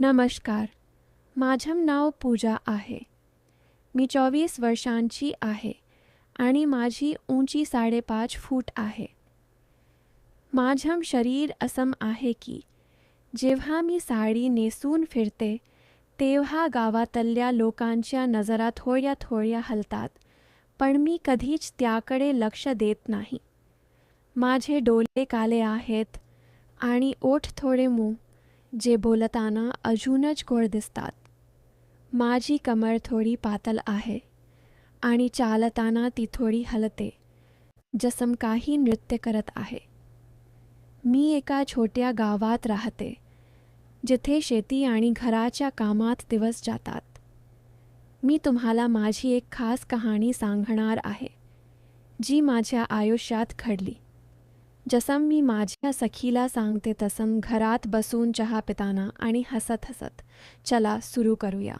नमस्कार. माझं नाव पूजा आहे. मी चोवीस वर्षांची आहे आणि माझी उंची साडेपाच फूट आहे. माझं शरीर असं आहे की जेव्हा मी साडी नेसून फिरते तेव्हा गावातल्या लोकांच्या नजरा थोड्या थोड्या हलतात पण मी कधीच त्याकडे लक्ष देत नाही. माझे डोले काले आहेत आणि ओठ थोडे मू जे बोलताना अजूनच गोड दिसतात. माझी कमर थोडी पातळ आहे आणि चालताना ती थोडी हलते जसं काही नृत्य करत आहे. मी एका छोट्या गावात राहते, जिथे शेती आणि घराच्या कामात दिवस जातात. मी तुम्हाला माझी एक खास कहाणी सांगणार आहे, जी माझ्या आयुष्यात घडली. जसं मी माझ्या सखीला सांगते तसं घरात बसून चहा पिताना आणि हसत हसत चला सुरू करूया.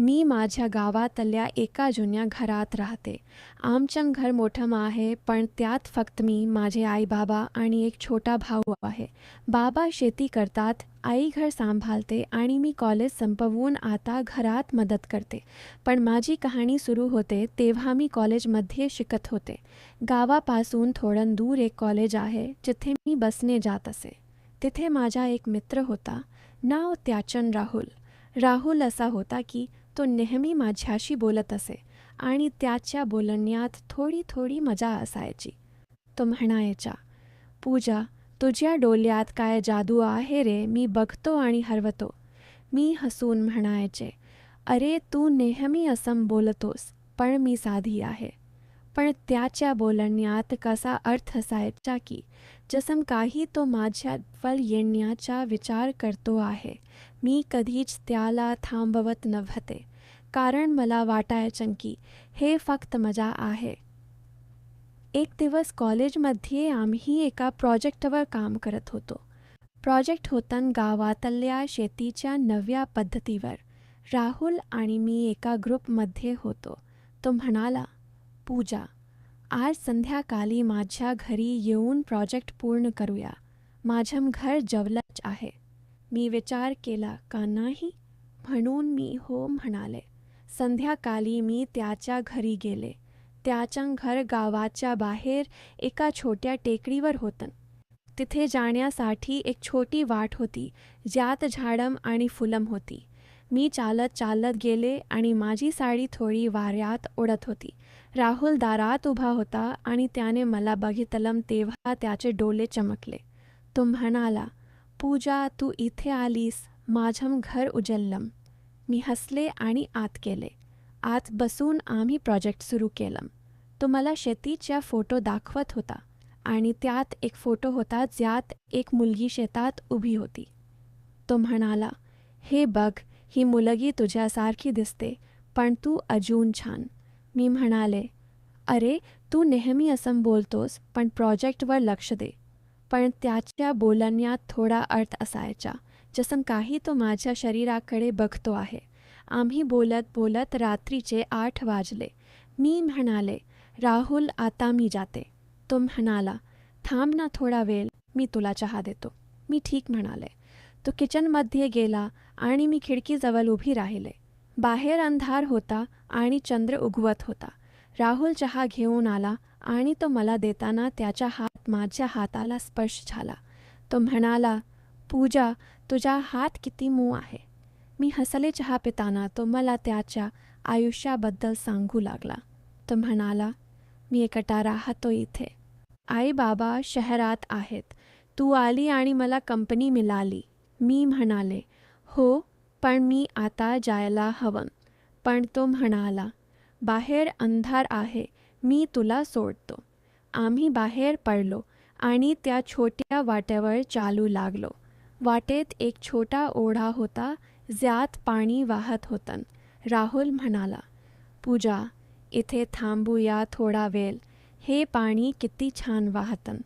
मी माझ्या गावातल्या एका जुन्या घरात राहते. आमचं घर मोठं आहे, पण त्यात फक्त मी, माझे आई बाबा आणि एक छोटा भाऊ आहे. बाबा शेती करतात, आई घर सांभाळते आणि मी कॉलेज संपवून आता घरात मदत करते. पण माझी कहाणी सुरू होते तेव्हा मी कॉलेजमध्ये शिकत होते. गावापासून थोडं दूर एक कॉलेज आहे, जिथे मी बसने जात असे. तिथे माझा एक मित्र होता. नाव त्याचन राहुल. राहुल असा होता की तो नेहमी माझ्याशी बोलत असे आणि त्याच्या बोलण्यात थोडी थोडी मजा असायची. तो म्हणायचा पूजा तुझ्या डोल्यात काय जादू आहे रे? मी बघतो आणि हरवतो. मी हसून म्हणायचे अरे तू नेहमी असं बोलतोस पण मी साधी आहे. पण त्याच्या बोलण्यात कसा अर्थ असायचा की जसं काही तो माझ्या फल येण्याचा विचार करतो आहे मी कधीच त्याला थांबवत नव्हते. कारण मला वाटायचं की हे फक्त मजा आहे. एक दिवस कॉलेजमध्ये आम्ही एका प्रोजेक्टवर काम करत होतो. प्रोजेक्ट होतं गावातल्या शेतीच्या नव्या पद्धतीवर. राहुल आणि मी एका ग्रुपमध्ये होतो. तो म्हणाला पूजा. आज संध्याकाळी माझ्या घरी येऊन प्रोजेक्ट पूर्ण करूया. माझं घर जवळच आहे. मी विचार केला का नाही? म्हणून मी हो म्हणाले. संध्याकाळी मी त्याच्या घरी गेले. त्याचं घर गावाच्या बाहेर एका छोट्या टेकडीवर होतं. तिथे जाण्यासाठी एक छोटी वाट होती ज्यात झाडम आणि फुलम होती. मी चालत चालत गेले आणि माझी साडी थोडी वाऱ्यात उडत होती. राहुल दारात उभा होता आणि त्याने मला बघितलं तेव्हा त्याचे डोले चमकले. तो म्हणाला पूजा तू इथे आलीस. माझं घर उजललं. मी हसले आणि आत केले आत बसून आम्ही प्रोजेक्ट सुरू केलं. तो मला शेतीच्या फोटो दाखवत होता आणि त्यात एक फोटो होता ज्यात एक मुलगी शेतात उभी होती. तो म्हणाला हे बघ ही मुलगी तुझ्यासारखी दिसते पण तू अजून छान. मी म्हणाले अरे तू नेहमी असं बोलतोस पण प्रोजेक्टवर लक्ष दे. पण त्याच्या बोलण्यात थोडा अर्थ असायचा जसं काही तो माझ्या शरीराकडे बघतो आहे. आम्ही बोलत बोलत रात्रीचे आठ वाजले. मी म्हणाले राहुल आता मी जाते. तो म्हणाला थांब ना थोडा वेळ मी तुला चहा देतो. मी ठीक म्हणाले. तो किचनमध्ये गेला आणि मी खिडकीजवळ उभी राहिले. बाहेर अंधार होता आणि चंद्र उगवत होता. राहुल चहा घेऊन आला आणि तो मला देताना त्याचा हात माझ्या हाताला स्पर्श झाला. तो म्हणाला पूजा तुझा हात किती मऊ आहे. मी हसले चहा पिताना तो मला त्याच्या आयुष्याबद्दल सांगू लागला. तो म्हणाला मी एकटा राहतो इथे. आई बाबा शहरात आहेत. तू आली आणि मला कंपनी मिळाली. मी म्हणाले हो पण मी आता जायला हवं पण तो म्हणाला बाहेर अंधार आहे मी तुला सोडतो. आम्ही बाहेर पडलो आणि त्या छोट्या वाट्यावर चालू लागलो. वाटेत एक छोटा ओढा होता ज्यात पाणी वाहत होतं. राहुल म्हणाला पूजा इथे थांबूया थोडा वेळ. हे पाणी किती छान वाहतं.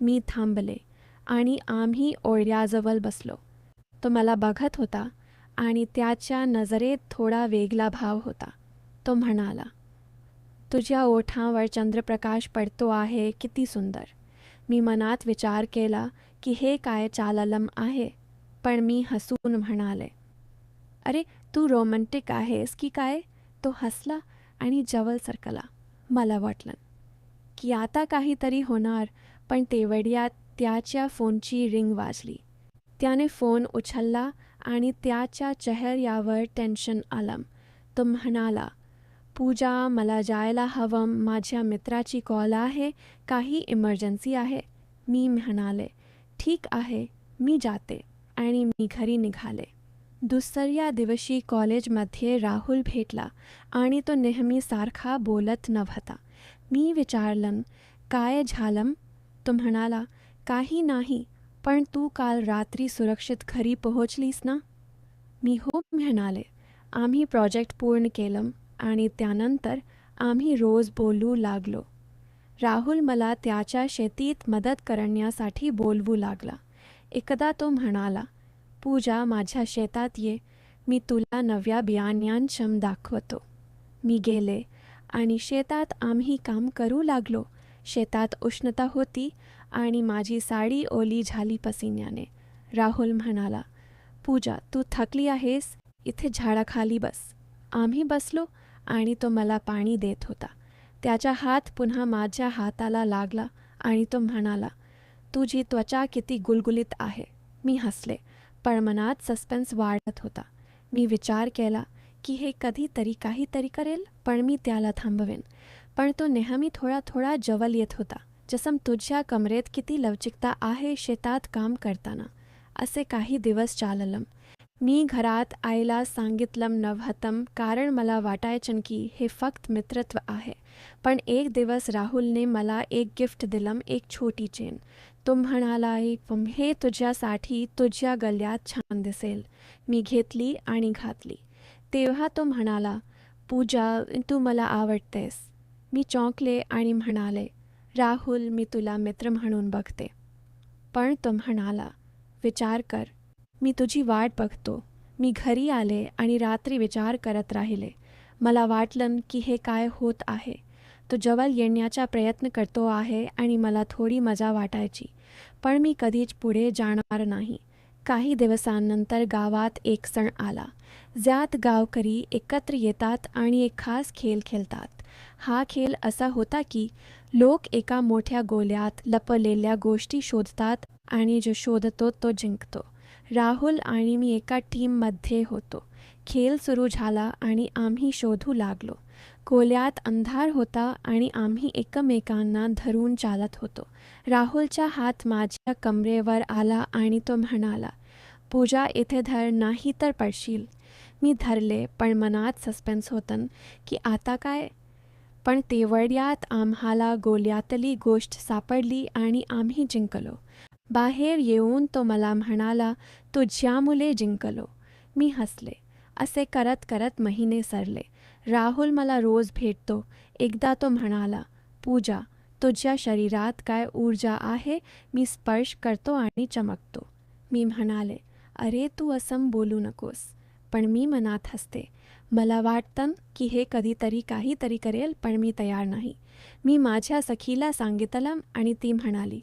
मी थांबले आणि आम्ही ओढ्याजवळ बसलो. तो मला बघत होता. आणि त्याच्या नजरेत थोडा वेगळा भाव होता. तो म्हणाला तुझ्या ओठांवर चंद्रप्रकाश पडतो आहे किती सुंदर. मी मनात विचार केला की हे काय चाललम आहे पण मी हसून म्हणाले अरे तू रोमॅन्टिक आहेस की काय? तो हसला आणि जवळ सरकला. मला वाटलं की आता काहीतरी होणार पण तेवढ्यात त्याच्या फोनची रिंग वाजली. त्याने फोन उचलला आणि त्याच्या चेहऱ्यावर टेन्शन आलं. तो म्हणाला पूजा मला जायला हवं. माझ्या मित्राची कॉल आहे. काही इमर्जन्सी आहे. मी म्हणाले ठीक आहे. मी जाते. आणि मी घरी निघाले. दुसऱ्या दिवशी कॉलेजमध्ये राहुल भेटला आणि तो नेहमीसारखा बोलत नव्हता. मी विचारलं काय झालं? तो म्हणाला काही नाही. पण तू काल रात्री सुरक्षित घरी पोहोचलीस ना? मी हो म्हणाले आम्ही प्रोजेक्ट पूर्ण केलं आणि त्यानंतर आम्ही रोज बोलू लागलो. राहुल मला त्याच्या शेतीत मदत करण्यासाठी बोलवू लागला. एकदा तो म्हणाला पूजा माझ्या शेतात ये. मी तुला नव्या बियाण्यांशम दाखवतो. मी गेले आणि शेतात आम्ही काम करू लागलो. शेतात उष्णता होती आणि माझी साडी ओली झाली पसिन्याने. राहुल म्हणाला पूजा तू थकली आहेस? इथे झाडाखाली बस. आम्ही बसलो आणि तो मला पाणी देत होता. त्याचा हात पुन्हा माझ्या हाताला लागला आणि तो म्हणाला तुझी त्वचा किती गुलगुलीत आहे. मी हसले पण मनात सस्पेन्स वाढत होता. मी विचार केला की हे कधीतरी काहीतरी करेल पण मी त्याला थांबवेन. पण तो नेहमी थोडा थोडा जवळ येत होता. जसम तुझ्या कमरेत किती लवचिकता आहे शेतात काम करताना. असे काही दिवस चाललं मी घरात आईला सांगितलं नवहतम कारण मला वाटायचं की हे फक्त मित्रत्व आहे. पण एक दिवस राहुलने मला एक गिफ्ट दिलं एक छोटी चेन. तो म्हणाला हे तुझ्यासाठी तुझ्या गल्ल्यात छान दिसेल. मी घेतली आणि घातली. तेव्हा तो म्हणाला पूजा तू मला आवडतेस. मी चौंकले आणि म्हणाले राहुल मी तुला मित्र म्हणून बघते. पण तो म्हणाला विचार कर. मी तुझी वाट बघतो. मी घरी आले आणि रात्री विचार करत राहिले. मला वाटलं की हे काय होत आहे. तो जवळ येण्याचा प्रयत्न करतो आहे आणि मला थोडी मजा वाटायची. पण मी कधीच पुढे जाणार नाही. काही दिवसांनंतर गावात एक सण आला. ज्यात गावकरी एकत्र येतात आणि एक खास खेळ खेळतात. हा खेळ असा होता की लोक एका मोठ्या गोल्यात लपलेल्या गोष्टी शोधतात आणि जो शोधतो तो जिंकतो. राहुल आणि मी एका टीममध्ये होतो. खेळ सुरू झाला आणि आम्ही शोधू लागलो. गोल्यात अंधार होता आणि आम्ही एकमेकांना धरून चालत होतो. राहुलचा हात माझ्या कमरेवर आला आणि तो म्हणाला पूजा इथे धर नाही तर पडशील. मी धरले पण मनात सस्पेन्स होतं की आता काय पण तेवढ्यात आम्हाला गोल्यातली गोष्ट सापडली आणि आम्ही जिंकलो. बाहेर येऊन तो मला म्हणाला तू ज्यामुळे जिंकलो मी हसले. असे करत करत महिने सरले. राहुल मला रोज भेटतो. एकदा तो म्हणाला पूजा तुझ्या शरीरात काय ऊर्जा आहे? मी स्पर्श करतो आणि चमकतो. मी म्हणाले अरे तू असं बोलू नकोस. पण मी मनात हसते. मला वाटतं की हे कधीतरी काहीतरी करेल पण मी तयार नाही. मी माझ्या सखीला सांगितलं आणि ती म्हणाली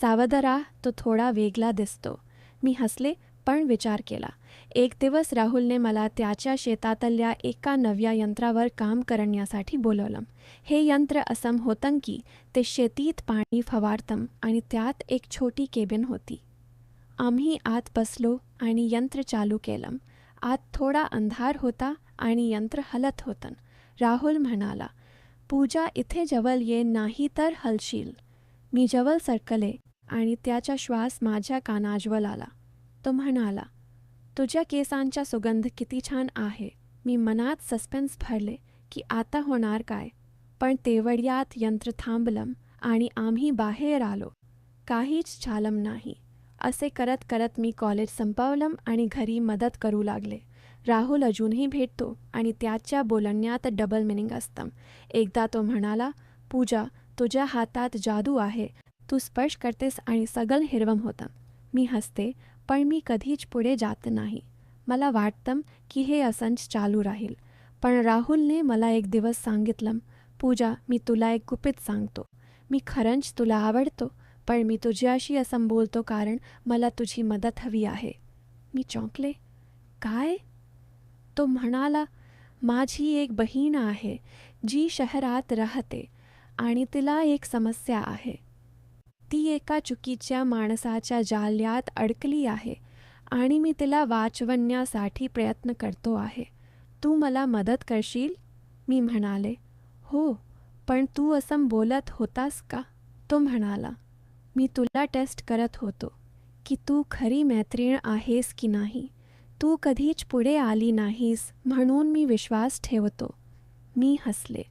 सावधरा तो थोडा वेगळा दिसतो. मी हसले पण विचार केला. एक दिवस राहुलने मला त्याच्या शेतातल्या एका नव्या यंत्रावर काम करण्यासाठी बोलवलं. हे यंत्र असं होतं की ते शेतीत पाणी फवारतं आणि त्यात एक छोटी केबिन होती. आम्ही आत बसलो आणि यंत्र चालू केलं. आत थोडा अंधार होता आणि यंत्र हलत होतं राहुल म्हणाला पूजा इथे जवळ ये नाही तर हलशील. मी जवळ सरकले आणि त्याचा श्वास माझ्या कानाजवळ आला तो म्हणाला तुझ्या केसांचा सुगंध किती छान आहे. मी मनात सस्पेन्स भरले की आता होणार काय. पण तेवढ्यात यंत्र थांबलं आणि आम्ही बाहेर आलो. काहीच झालं नाही. असे करत करत मी कॉलेज संपवलं आणि घरी मदत करू लागले. राहुल अजूनही भेटतो आणि त्याच्या बोलण्यात डबल मिनिंग असतं. एकदा तो म्हणाला पूजा तुझ्या हातात जादू आहे. तू स्पर्श करतेस आणि सगळं हिरवम होतं. मी हसते पण मी कधीच पुढे जात नाही. मला वाटतं की हे असंच चालू राहील पण राहुलने मला एक दिवस सांगितलं पूजा मी तुला एक गुपित सांगतो. मी खरंच तुला आवडतो पण मी तुझ्याशी असं बोलतो कारण मला तुझी मदत हवी आहे. मी चौंकले काय? तो म्हणाला माझी एक बहीण आहे जी शहरात राहते आणि तिला एक समस्या आहे. ती एका चुकीच्या माणसाच्या जाल्यात अडकली आहे आणि मी तिला वाचवण्यासाठी प्रयत्न करतो आहे. तू मला मदत करशील? मी म्हणाले हो पण तू असं बोलत होतास का? तो म्हणाला मी तुला टेस्ट करत होतो की तू खरी मैत्रीण आहेस की नाही. तू कधीच पुढे आली नाहीस म्हणून मी विश्वास ठेवतो. मी हसले.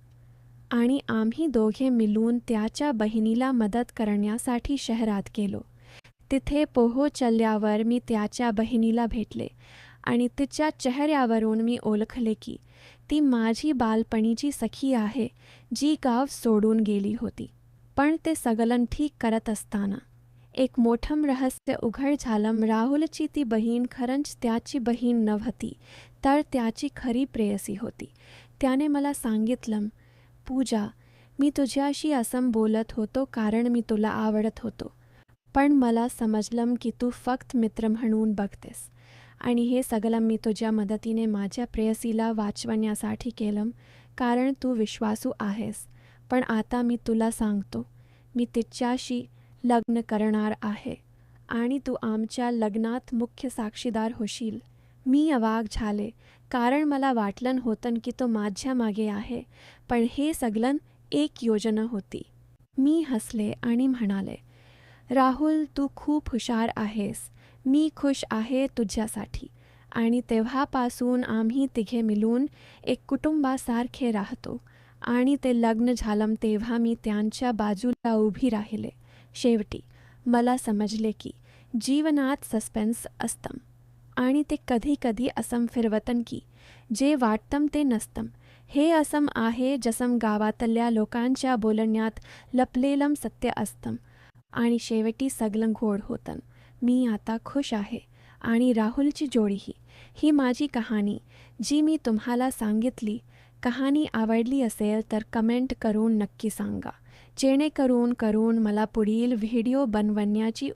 आणि आम्ही दोघे मिळून त्याच्या बहिणीला मदत करण्यासाठी शहरात गेलो. तिथे पोहोचल्यावर मी त्याच्या बहिणीला भेटले आणि तिच्या चेहऱ्यावरून मी ओळखले की ती माझी बालपणीची सखी आहे जी गाव सोडून गेली होती. पण ते सगलन ठीक करत असताना एक मोठं रहस्य उघड झालं राहुलची ती बहीण खरंच त्याची बहीण नव्हती तर त्याची खरी प्रेयसी होती. त्याने मला सांगितलं पूजा मी तुझ्याशी असं बोलत होतो कारण मी तुला आवडत होतो पण मला समजलं की तू फक्त मित्र म्हणून बघतेस. आणि हे सगळं मी तुझ्या मदतीने माझ्या प्रेयसीला वाचवण्यासाठी केलं कारण तू विश्वासू आहेस. पण आता मी तुला सांगतो मी तिच्याशी लग्न करणार आहे आणि तू आमच्या लग्नात मुख्य साक्षीदार होशील. मी अवाग झाले. कारण मला वाटलं होतं की तो माझ्या मागे आहे. पण हे सगळं एक योजना होती. मी हसले आणि म्हणाले राहुल तू खूप हुशार आहेस. मी खुश आहे तुझ्यासाठी. आणि तेव्हापासून आम्ही तिघे मिळून एक कुटुंबासारखे राहतो. आणि ते लग्न झालं तेव्हा मी त्यांच्या बाजूला उभी राहिले. शेवटी मला समजले की जीवनात सस्पेन्स असतं. आणि ते कधी कधी असं फिरवतं की जे वाटतं ते नसतं. हे असं आहे जसं गावातल्या लोकांच्या बोलण्यात लपलेलं सत्य असतं. आणि शेवटी सगळं घोड होतं. मी आता खुश आहे. आणि राहुलची जोडीही. ही माझी कहाणी. जी मी तुम्हाला सांगितली. कहाणी आवडली असेल तर कमेंट करून नक्की सांगा. जेणेकरून करून मला पुढील व्हिडिओ बनवण्याची